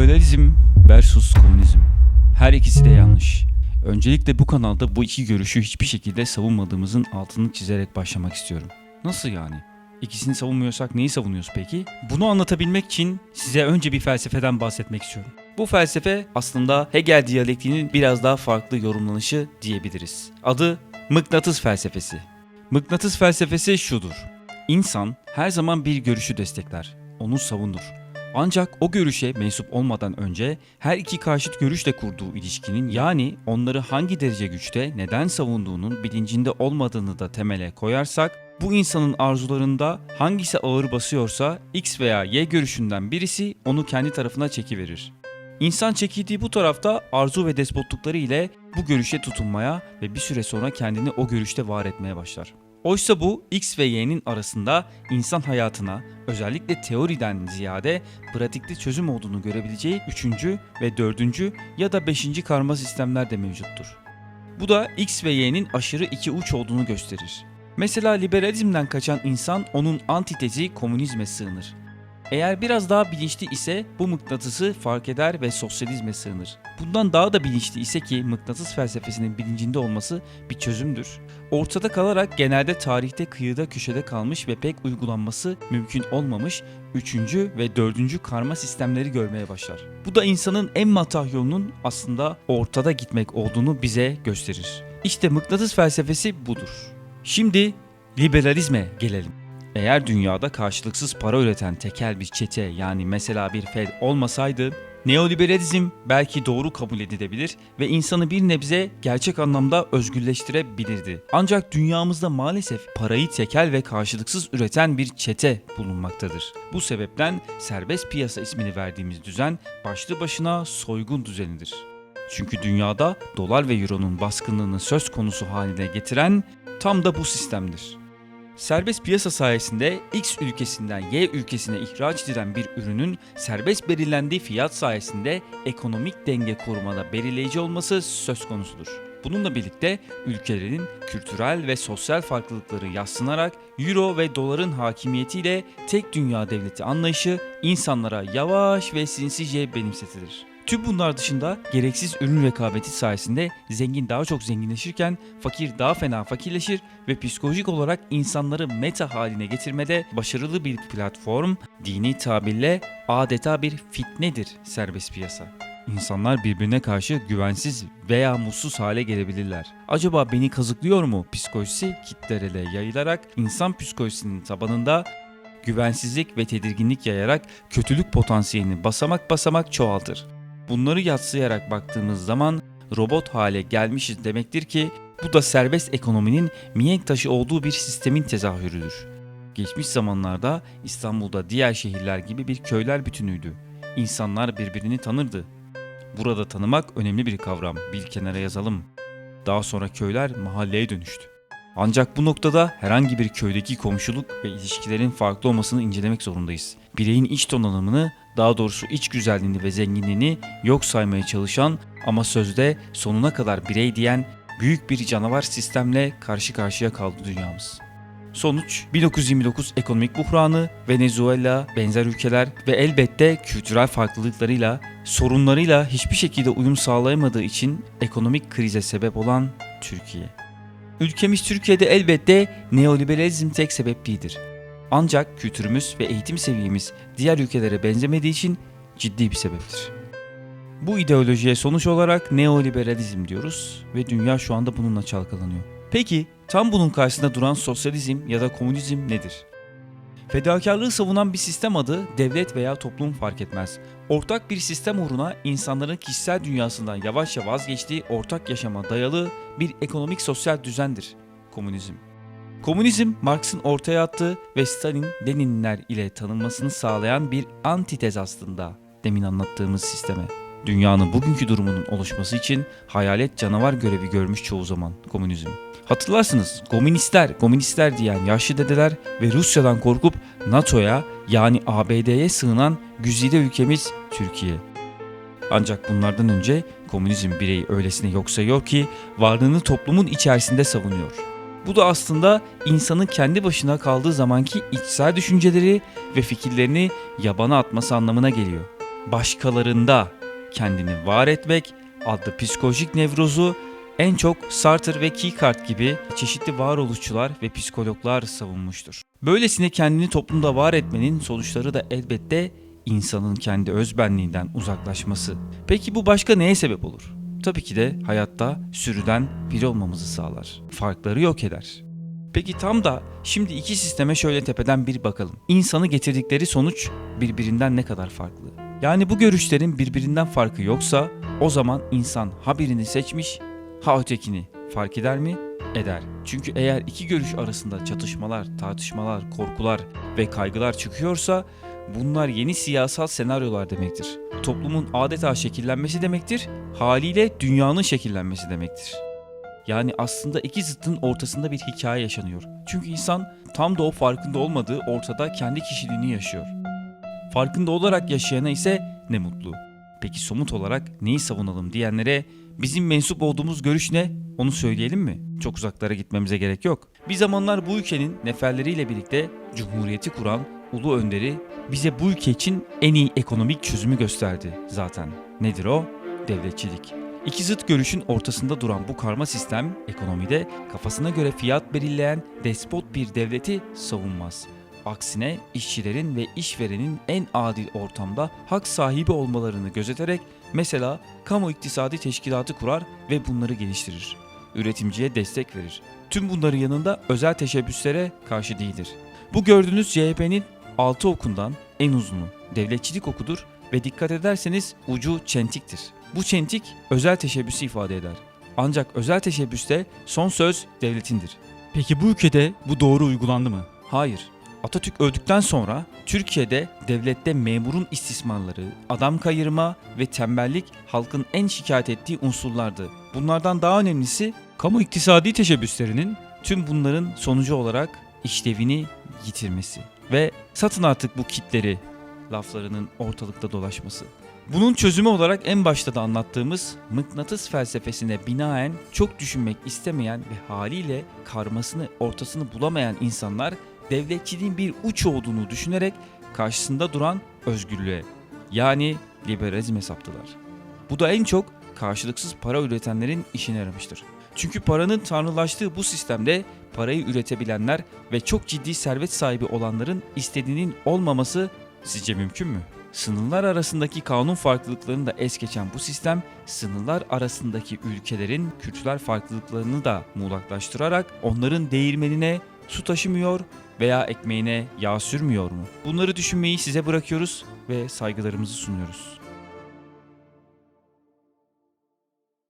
Liberalizm versus komünizm. Her ikisi de yanlış. Öncelikle bu kanalda bu iki görüşü hiçbir şekilde savunmadığımızın altını çizerek başlamak istiyorum. Nasıl yani? İkisini savunmuyorsak neyi savunuyoruz peki? Bunu anlatabilmek için size önce bir felsefeden bahsetmek istiyorum. Bu felsefe aslında Hegel diyalektiğinin biraz daha farklı yorumlanışı diyebiliriz. Adı mıknatıs felsefesi. Mıknatıs felsefesi şudur. İnsan her zaman bir görüşü destekler, onu savunur. Ancak o görüşe mensup olmadan önce her iki karşıt görüşle kurduğu ilişkinin yani onları hangi derece güçte neden savunduğunun bilincinde olmadığını da temele koyarsak bu insanın arzularında hangisi ağır basıyorsa X veya Y görüşünden birisi onu kendi tarafına çekiverir. İnsan çekildiği bu tarafta arzu ve despotlukları ile bu görüşe tutunmaya ve bir süre sonra kendini o görüşte var etmeye başlar. Oysa bu X ve Y'nin arasında insan hayatına özellikle teoriden ziyade pratikte çözüm olduğunu görebileceği üçüncü ve dördüncü ya da beşinci karma sistemler de mevcuttur. Bu da X ve Y'nin aşırı iki uç olduğunu gösterir. Mesela liberalizmden kaçan insan onun antitezi komünizme sığınır. Eğer biraz daha bilinçli ise bu mıknatısı fark eder ve sosyalizme sığınır. Bundan daha da bilinçli ise ki mıknatıs felsefesinin bilincinde olması bir çözümdür. Ortada kalarak genelde tarihte kıyıda köşede kalmış ve pek uygulanması mümkün olmamış 3. ve 4. karma sistemleri görmeye başlar. Bu da insanın en matah yolunun aslında ortada gitmek olduğunu bize gösterir. İşte mıknatıs felsefesi budur. Şimdi liberalizme gelelim. Eğer dünyada karşılıksız para üreten tekel bir çete yani mesela bir Fed olmasaydı neoliberalizm belki doğru kabul edilebilir ve insanı bir nebze gerçek anlamda özgürleştirebilirdi. Ancak dünyamızda maalesef parayı tekel ve karşılıksız üreten bir çete bulunmaktadır. Bu sebepten serbest piyasa ismini verdiğimiz düzen başlı başına soygun düzenidir. Çünkü dünyada dolar ve euronun baskınlığını söz konusu haline getiren tam da bu sistemdir. Serbest piyasa sayesinde X ülkesinden Y ülkesine ihraç edilen bir ürünün serbest belirlendiği fiyat sayesinde ekonomik denge korumada belirleyici olması söz konusudur. Bununla birlikte ülkelerin kültürel ve sosyal farklılıkları yassınarak euro ve doların hakimiyetiyle tek dünya devleti anlayışı insanlara yavaş ve sinsice benimsetilir. Tüm bunlar dışında gereksiz ürün rekabeti sayesinde zengin daha çok zenginleşirken fakir daha fena fakirleşir ve psikolojik olarak insanları meta haline getirmede başarılı bir platform, dini tabirle adeta bir fitnedir serbest piyasa. İnsanlar birbirine karşı güvensiz veya mutsuz hale gelebilirler. Acaba beni kazıklıyor mu psikolojisi kitlere yayılarak insan psikolojisinin tabanında güvensizlik ve tedirginlik yayarak kötülük potansiyelini basamak basamak çoğaltır. Bunları yatsıyarak baktığımız zaman robot hale gelmişiz demektir ki bu da serbest ekonominin mihenk taşı olduğu bir sistemin tezahürüdür. Geçmiş zamanlarda İstanbul'da diğer şehirler gibi bir köyler bütünüydü. İnsanlar birbirini tanırdı. Burada tanımak önemli bir kavram. Bir kenara yazalım. Daha sonra köyler mahalleye dönüştü. Ancak bu noktada herhangi bir köydeki komşuluk ve ilişkilerin farklı olmasını incelemek zorundayız. Bireyin iç donanımını, daha doğrusu iç güzelliğini ve zenginliğini yok saymaya çalışan ama sözde sonuna kadar birey diyen büyük bir canavar sistemle karşı karşıya kaldı dünyamız. Sonuç 1929 ekonomik buhranı, Venezuela, benzer ülkeler ve elbette kültürel farklılıklarıyla, sorunlarıyla hiçbir şekilde uyum sağlayamadığı için ekonomik krize sebep olan Türkiye. Ülkemiz Türkiye'de elbette neoliberalizm tek sebep değildir. Ancak kültürümüz ve eğitim seviyemiz diğer ülkelere benzemediği için ciddi bir sebeptir. Bu ideolojiye sonuç olarak neoliberalizm diyoruz ve dünya şu anda bununla çalkalanıyor. Peki tam bunun karşısında duran sosyalizm ya da komünizm nedir? Fedakarlığı savunan bir sistem adı devlet veya toplum fark etmez. Ortak bir sistem uğruna insanların kişisel dünyasından yavaşça vazgeçtiği ortak yaşama dayalı bir ekonomik sosyal düzendir. Komünizm. Komünizm Marx'ın ortaya attığı ve Stalin, Leninler ile tanınmasını sağlayan bir antitez aslında demin anlattığımız sisteme. Dünyanın bugünkü durumunun oluşması için hayalet canavar görevi görmüş çoğu zaman komünizm. Hatırlarsınız komünistler, komünistler diyen yaşlı dedeler ve Rusya'dan korkup NATO'ya yani ABD'ye sığınan güzide ülkemiz Türkiye. Ancak bunlardan önce komünizm bireyi öylesine yok sayıyor ki varlığını toplumun içerisinde savunuyor. Bu da aslında insanın kendi başına kaldığı zamanki içsel düşünceleri ve fikirlerini yabana atması anlamına geliyor. başkalarında kendini var etmek adlı psikolojik nevrozu en çok Sartre ve Kierkegaard gibi çeşitli varoluşçular ve psikologlar savunmuştur. Böylesine kendini toplumda var etmenin sonuçları da elbette insanın kendi özbenliğinden uzaklaşması. Peki bu başka neye sebep olur? Tabii ki de hayatta sürüden biri olmamızı sağlar. Farkları yok eder. Peki tam da şimdi iki sisteme şöyle tepeden bir bakalım. İnsanı getirdikleri sonuç birbirinden ne kadar farklı? Yani bu görüşlerin birbirinden farkı yoksa o zaman insan ha birini seçmiş ha ötekini fark eder mi? Eder. Çünkü eğer iki görüş arasında çatışmalar, tartışmalar, korkular ve kaygılar çıkıyorsa bunlar yeni siyasal senaryolar demektir. Toplumun adeta şekillenmesi demektir. Haliyle dünyanın şekillenmesi demektir. Yani aslında iki zıttın ortasında bir hikaye yaşanıyor. Çünkü insan tam da o farkında olmadığı ortada kendi kişiliğini yaşıyor. Farkında olarak yaşayana ise ne mutlu. Peki somut olarak neyi savunalım diyenlere bizim mensup olduğumuz görüş ne? Onu söyleyelim mi? Çok uzaklara gitmemize gerek yok. Bir zamanlar bu ülkenin neferleriyle birlikte cumhuriyeti kuran ulu önderi bize bu ülke için en iyi ekonomik çözümü gösterdi zaten. Nedir o? Devletçilik. İki zıt görüşün ortasında duran bu karma sistem ekonomide kafasına göre fiyat belirleyen despot bir devleti savunmaz. Aksine işçilerin ve işverenin en adil ortamda hak sahibi olmalarını gözeterek mesela kamu iktisadi teşkilatı kurar ve bunları geliştirir. Üretimciye destek verir. Tüm bunların yanında özel teşebbüslere karşı değildir. Bu gördüğünüz CHP'nin 6 okundan en uzunu devletçilik okudur ve dikkat ederseniz ucu çentiktir. Bu çentik özel teşebbüsü ifade eder. Ancak özel teşebbüste son söz devletindir. Peki bu ülkede bu doğru uygulandı mı? Hayır. Atatürk öldükten sonra Türkiye'de devlette memurun istismarları, adam kayırma ve tembellik halkın en şikayet ettiği unsurlardı. Bunlardan daha önemlisi Kamu iktisadi teşebbüslerinin tüm bunların sonucu olarak işlevini yitirmesi ve satın artık bu kitleri laflarının ortalıkta dolaşması. Bunun çözümü olarak en başta da anlattığımız mıknatıs felsefesine binaen çok düşünmek istemeyen ve haliyle karmasını ortasını bulamayan insanlar devletçiliğin bir uç olduğunu düşünerek karşısında duran özgürlüğe yani liberalizme saptılar. Bu da en çok karşılıksız para üretenlerin işine yaramıştır. Çünkü paranın tanrılaştığı bu sistemde parayı üretebilenler ve çok ciddi servet sahibi olanların istediğinin olmaması sizce mümkün mü? Sınırlar arasındaki kanun farklılıklarını da es geçen bu sistem, sınırlar arasındaki ülkelerin kültürel farklılıklarını da muğlaklaştırarak onların değirmenine su taşımıyor veya ekmeğine yağ sürmüyor mu? Bunları düşünmeyi size bırakıyoruz ve saygılarımızı sunuyoruz.